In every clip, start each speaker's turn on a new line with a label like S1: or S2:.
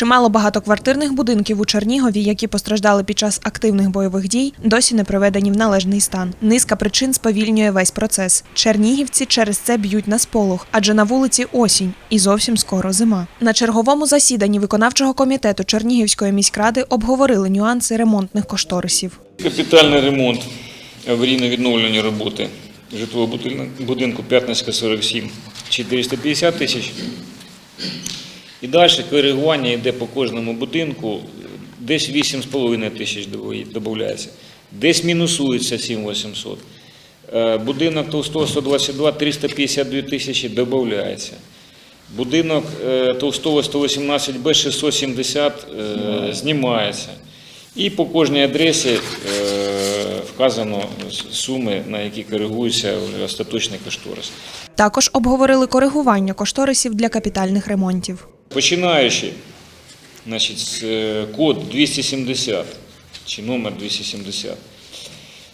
S1: Чимало багатоквартирних будинків у Чернігові, які постраждали під час активних бойових дій, досі не приведені в належний стан. Низка причин сповільнює весь процес. Чернігівці через це б'ють на сполох, адже на вулиці осінь і зовсім скоро зима. На черговому засіданні виконавчого комітету Чернігівської міськради обговорили нюанси ремонтних кошторисів.
S2: Капітальний ремонт, аварійно-відновлені роботи житлового будинку- П'ятницька 47, 450 тисяч. І далі коригування йде по кожному будинку, десь 8,5 тисяч додається, десь мінусується 7 Е, Будинок Толстого 122, 352 тисячі додається. Будинок е, Толстого 118Б 670 е, знімається. І по кожній адресі вказано суми, на які коригуються остаточний кошторис.
S1: Також обговорили коригування кошторисів для капітальних ремонтів.
S2: Починаючи, значить, е, код 270 чи номер 270.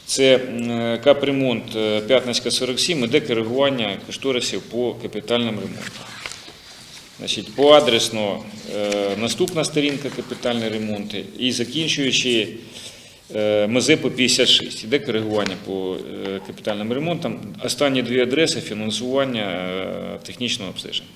S2: Це м, капремонт е, П'ятницька 47, іде коригування кошторисів по капітальним ремонтам. Значить, по адресно е, наступна сторінка капітальні ремонти і закінчуючи е, Мазепу 56. Іде коригування по е, капітальним ремонтам. Останні дві адреси фінансування е, технічного обстеження.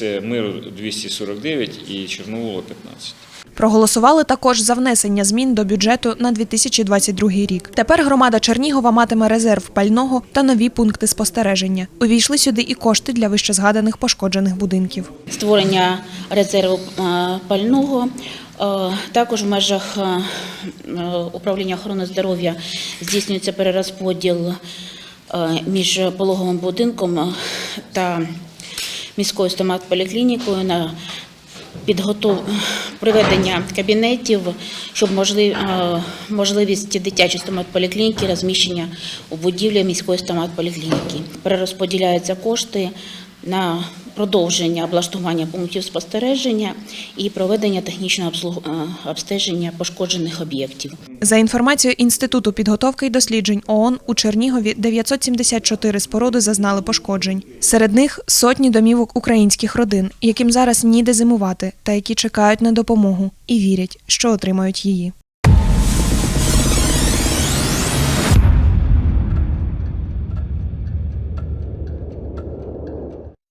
S2: Це Миру 249 і Чорновола 15.
S1: Проголосували також за внесення змін до бюджету на 2022 рік. Тепер громада Чернігова матиме резерв пального та нові пункти спостереження. Увійшли сюди і кошти для вищезгаданих пошкоджених будинків.
S3: створення резерву е, пального. Е, Також в межах е, управління охорони здоров'я здійснюється перерозподіл між пологовим будинком та міською стоматполіклінікою на підготов... приведення кабінетів, щоб можлив... е, можливість дитячої стоматполіклініки розміщення у будівлі міської стоматполіклініки. Перерозподіляються кошти на продовження облаштування пунктів спостереження і проведення технічного е, обстеження пошкоджених об'єктів.
S1: За інформацією Інституту підготовки і досліджень ООН, у Чернігові 974 споруди зазнали пошкоджень. Серед них сотні домівок українських родин, яким зараз ніде зимувати та які чекають на допомогу і вірять, що отримають її.